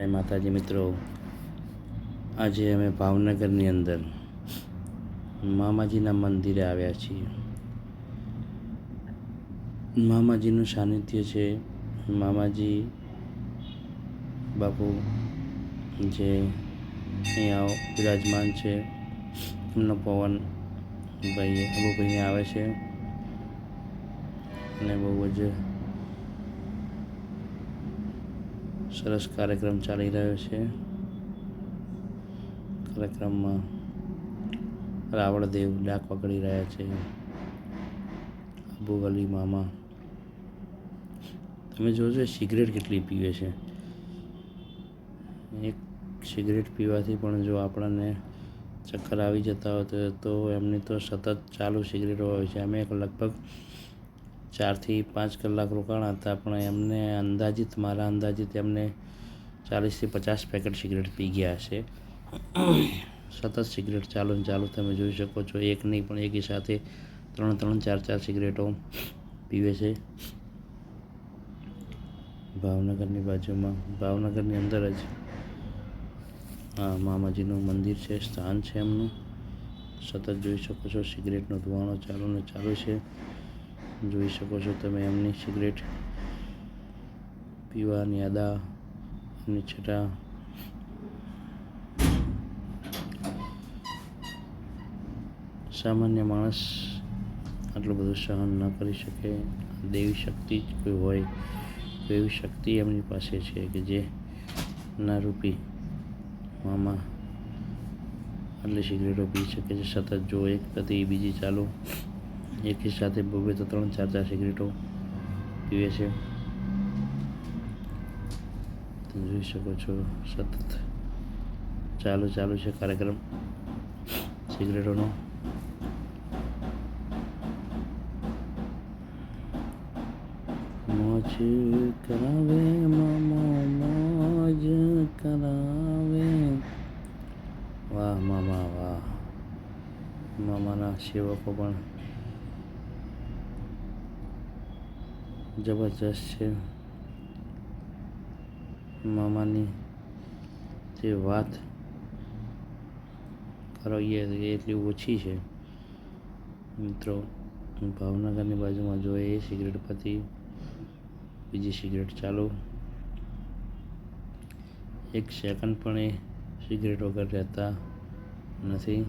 જય માતાજી મિત્રો, આજે અમે ભાવનગરની અંદર મામાજીના મંદિરે આવ્યા છીએ. મામાજીનું સાનિધ્ય છે મામાજી બાપુ જે અહીંયા બિરાજમાન છે, એમનો પવન ભાઈ અબુભાઈ આવે છે. અને બહુ જ સરસ કાર્યક્રમ ચાલી રહ્યો છે. કાર્યક્રમમાં રાવણદેવ ડાક પકડી રહ્યા છે. અબુ અલી મામા. તમે જોજો સિગરેટ કેટલી પીવે છે. એક સિગરેટ પીવાથી પણ જો આપણને ચક્કર આવી જતા હોય તો એમની તો સતત ચાલુ સિગરેટો હોય છે. અમે લગભગ ચારથી પાંચ કલાક રોકાણા હતા, પણ એમને અંદાજિત, મારા અંદાજિત એમને ચાલીસથી પચાસ પેકેટ સિગરેટ પી ગયા હશે. સતત સિગરેટ ચાલુ ને ચાલુ, તમે જોઈ શકો છો એક નહીં પણ એકી સાથે ત્રણ ત્રણ, ચાર ચાર સિગરેટો પીવે છે. ભાવનગરની બાજુમાં, ભાવનગરની અંદર જ, આ મામાજીનું મંદિર છે, સ્થાન છે એમનું. સતત જોઈ શકો છો, સિગરેટનો ધુવાણો ચાલુ ને ચાલુ છે. જોઈ શકો છો તમે એમની સિગરેટ પીવાની અદા એમની છટા. સામાન્ય માણસ આટલું બધું સહન ન કરી શકે, દેવી શક્તિ જ કોઈ હોય તો એવી શક્તિ એમની પાસે છે કે જે ના રૂપી મામા આટલી સિગરેટો પી શકે છે, સતત જો એક પછી બીજી ચાલુ એકી સાથે બબે તો ત્રણ ચાર ચાર સિગરેટો પીવે છે તમે જોઈ શકો છો સતત ચાલુ ચાલુ છે કાર્યક્રમ સિગરેટોનો મોજ કરાવે મામો મોજ કરાવે વાહ મામા વાહ મામાના સેવકો પણ જબરજસ્ત છે. મામાની જે વાત કરાવીએ એટલી ઓછી છે. મિત્રો ભાવનગરની બાજુમાં જોઈએ એ સિગરેટ પછી બીજી સિગરેટ ચાલુ. એક સેકન્ડ પણ એ સિગરેટ વગર રહેતા નથી.